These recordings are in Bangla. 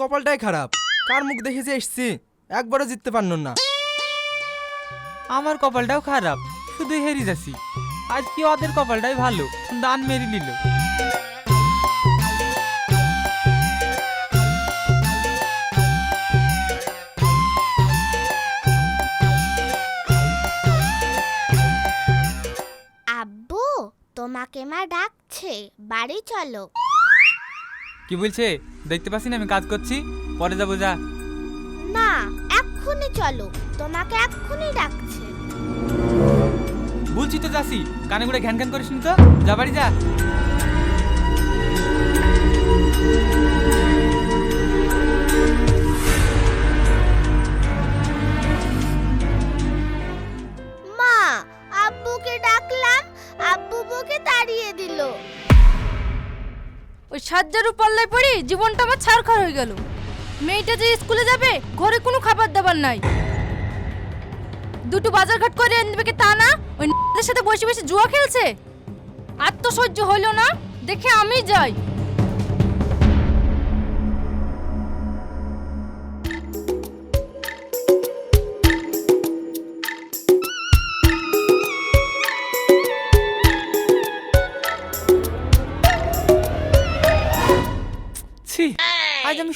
কপালটাই খারাপ। কার মুখ দেখে যে এসছি? একবারও জিততে পারল না। আমার কপালটাও খারাপ শুধু হেরি যাচ্ছি। আজ কি ওদের কপালটাই ভালো দান মেরে নিল। আব্বু তোমাকে মা ডাকছে বাড়ি চলো। কি বলছে? দেখতে পাচ্ছি না আমি কাজ করছি। পরে যাব যা। না এক্ষুনি চলো। তোমাকে এক্ষুনি ডাকছে। বলছি তো যাসি কানে করে ঘ্যান ঘ্যান করিস তো? যা বাড়ি যা। মা আব্বুকে ডাকলাম। আব্বু বউকে তাড়িয়ে দিল। ওই সাজ্জারু পাল্লায় পড়ি জীবনটা আমার ছাড়খার হয়ে গেল। মেয়েটা যে স্কুলে যাবে, ঘরে কোনো খাবার দাবার নাই। দুটো বাজার ঘাট করে এনে কি তা না? ওই সাথে বসে বসে জুয়া খেলছে? আর তো সহ্য হইল না, দেখে আমি যাই।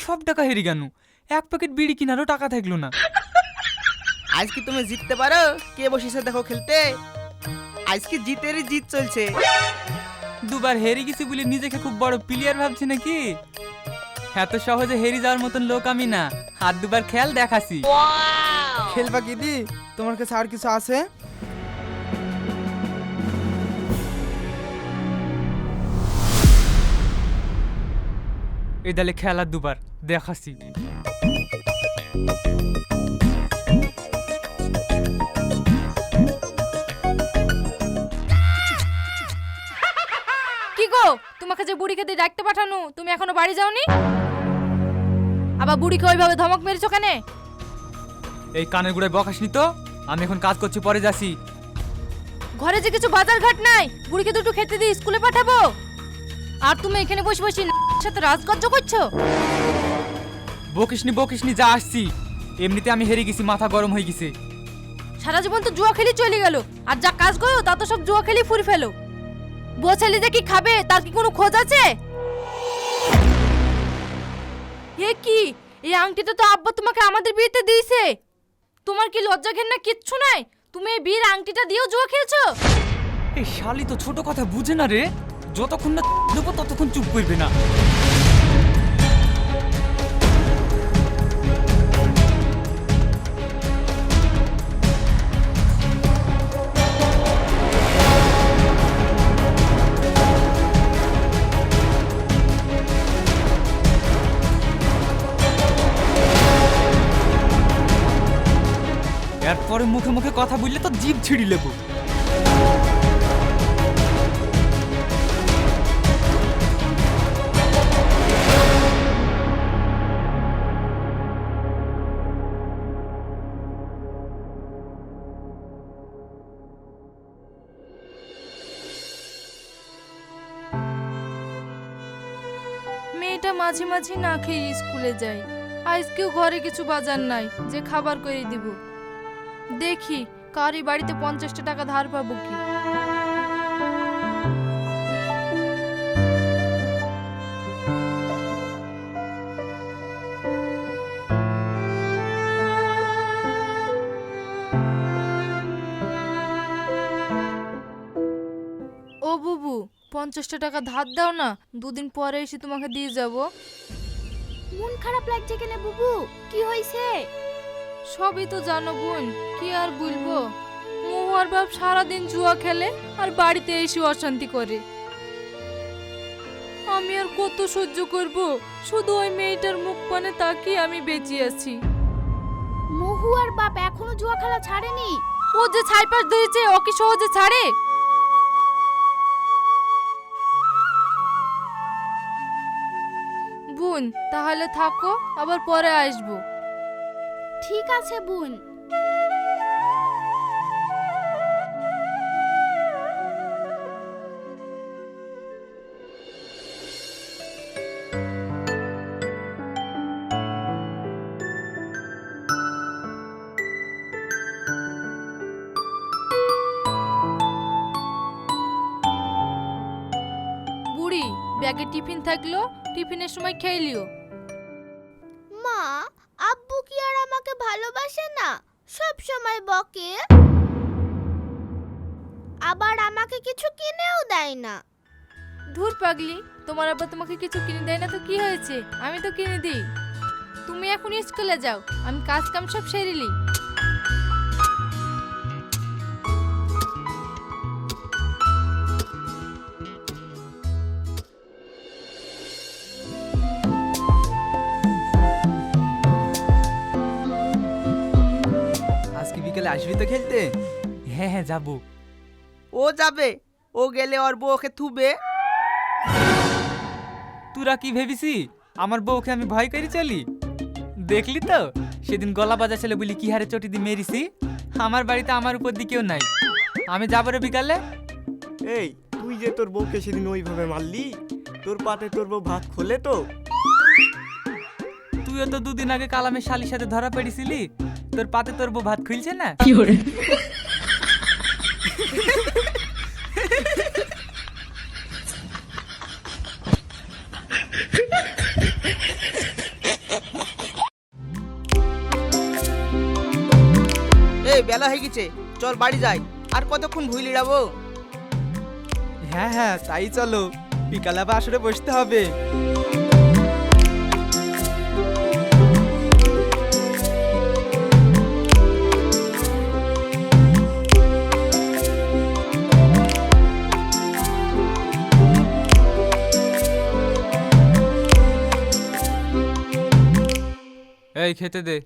সব টাকা হেরি কেন এক প্যাকেট বিড়ি কিনারও টাকা থাকল না। আজ কি তুমি জিততে পারো? কে বসেছে দেখো খেলতে? আজ কি জিতেরই জিত চলছে। দুবার হেরে গেছি বলে নিজেকে খুব বড় প্লেয়ার ভাবছি নাকি? এত সহজে হেরে যাওয়ার মতন লোক আমি না। হাত দুবার খেয়াল দেখাছি খেলবা কি দি? তোমার কাছে আর কিছু আছে? এই দালে খেলা দুবার দেখাছি কি গো? তোমাকে যে বুড়িকে দিয়ে ডাকতে পাঠানো তুমি এখনও বাড়ি যাওনি? আবার বুড়িকে ওইভাবে ধমক মেরেছো কেনে? এই কানের গুড়ায় বকাসনি তো? আমি এখন কাজ করছি পরে যাচ্ছি। ঘরে যে কিছু বাজার ঘাট নাই বুড়িকে দুটো খেতে দিয়ে স্কুলে পাঠাবো? আর তুমি এখানে বসে বসে সাথে রাজকার্য করছ? বকিসনি বকিসনি যা আসছি। এমনিতে আমি হেরে গেছি মাথা গরম হয়ে গেছে। সারা জীবন তো জুয়া খেলি চলে গেল আর যা কাজ করো তা তো সব জুয়া খেলি ফুরি ফেলো। বুয়া ছেলে যে কি খাবে তার কি কোনো খোঁজ আছে? এ কি? এই আংটিটা তো আব্বা তোমাকে আমাদের বিয়েতে দিয়েছে। তোমার কি লজ্জা ঘেন্না কিচ্ছু নাই? তুমি এই বিয়ের আংটিটা দিয়েও জুয়া খেলছো? এই শালি তো ছোট কথা বুঝে না রে। যতক্ষণ না দেবো ততক্ষণ চুপ করবে না। এরপরে মুখে মুখে কথা বললে তো জিভ ছিঁড়ি লেবো মাঝে মাঝে না খেয়ে স্কুলে যাই। আজকেও ঘরে কিছু বাজার নাই, যে খাবার করে দিব। দেখি কারি বাড়িতে পঞ্চাশটা টাকা ধার পাবো কি? পঞ্চাশটা টাকা ধার দাও না দুদিন পরে এসে তোমাকে দিয়ে যাব। মন খারাপ লাগছে কেন বুবু? কি হয়েছে? সবই তো জানো বোন কি আর বলব? মহুয়ার বাপ সারাদিন জুয়া খেলে আর বাড়িতে এসে অশান্তি করে। আমি আর কত সহ্য করব? শুধু ওই মেয়েটার মুখ পানে তাকিয়ে আমি বেঁচে আছি। মহু আর বাপ এখনও জুয়া খেলা ছাড়েনি? ও যে ছাইপাশ ধরেছে ওকে সহজে ছাড়ে? বোন তাহলে থাকো আবার পরে আসব। ঠিক আছে বোন। ব্যাগে টিফিন থাকল টিফিনের সময় খেয়ে মা আব্বু কি আর আমাকে ভালোবাসে না? সব সময় বকে। আবার আমাকে কিছু কিনেও দেয় না। ধুর পাগলি তোমার আব্বা তোমাকে কিছু কিনে দেয় না তো কি হয়েছে? আমি তো কিনে দিই। তুমি এখন স্কুলে যাও আমি কাজ কাম সব সেরিলি আজকে আসবি তো খেলতে? হ্যাঁ হ্যাঁ যাব। ও যাবে। ও গেলে ওর বউ ওকে থুবে। তোরা কি ভেবেছি আমার বউকে আমি ভয় করে চলি? দেখলি তো? সেদিন গলা বাজা ছেলে বলি কি হারে চটি দিয়ে মেরিছি? আমার বাড়িতে আমার উপর দিকেও নাই। আমি যাব রে বিকালে? এই তুই যে তোর বউকে সেদিন ওইভাবে মারলি তোর পাতে তোর বউ ভাত খোলে তো? তুইও তো দুদিন আগে কালামের শালির সাথে ধরা পড়েছিলি? তোর পাতে তোর বউ ভাত খুলছে না? এই বেলা হয়ে গেছে। চল বাড়ি যাই। আর কতক্ষণ ভুই লিড়াবো হ্যাঁ হ্যাঁ তাই চলো। বিকালে আবার আসরে বসতে হবে। এই খেতে দে।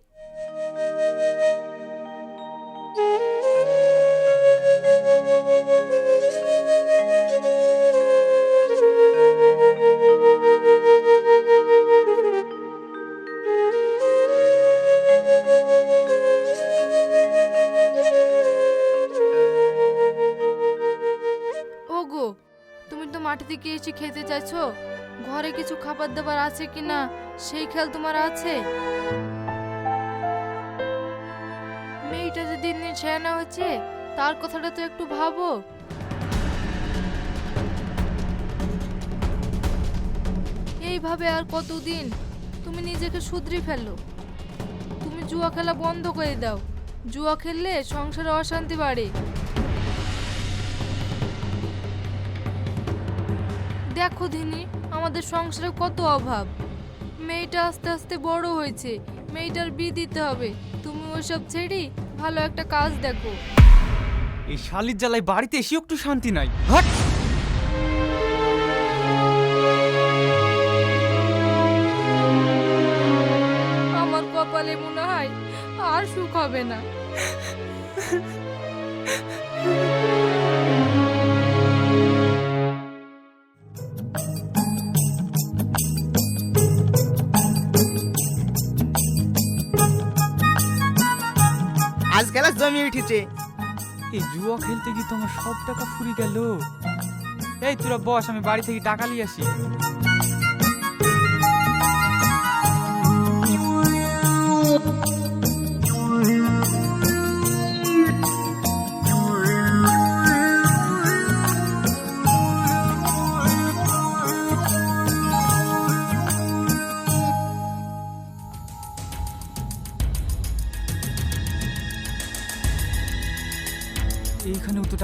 ওগো তুমি তো এসে খেতে চাইছো? ঘরে কিছু খাবার দাবার আছে কি না সেই খেয়াল তোমার আছে? মেয়েটা যে দিন দিন ছেয়ানা হচ্ছে তার কথাটা তো একটু ভাবো। এইভাবে আর কতদিন? তুমি নিজেকে শুধরি ফেলো। তুমি জুয়া খেলা বন্ধ করে দাও। জুয়া খেললে সংসারে অশান্তি বাড়ে। দেখো দিনি আমাদের সংসারে কত অভাব। মেয়েটা আস্তে আস্তে বড় হয়েছে মেয়েটার বিয়ে দিতে হবে। তুমি ওসব ছেড়ে ভালো একটা কাজ দেখো। এই শালির জ্বালায় বাড়িতে এসেও একটু শান্তি নাই। হট! আমার কপালে মনে হয় আর সুখ হবে না। আজ আর জমি উঠেছে এই জুয়া খেলতে গিয়ে তোমার সব টাকা ফুরি গেল। এই তোরা বস, আমি বাড়ি থেকে টাকা নিয়ে আসি।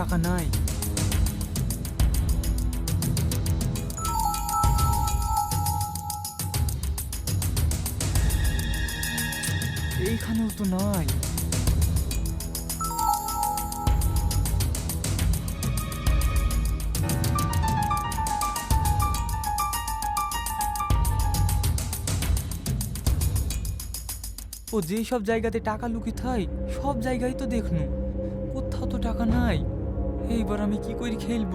টাকা নাই এইখানেও তো নাই ও যেই সব জায়গাতে টাকা লুকিয়ে থাই, সব জায়গায় তো দেখনু। কোথাও তো টাকা নাই। এইবার আমি কি করে খেলব?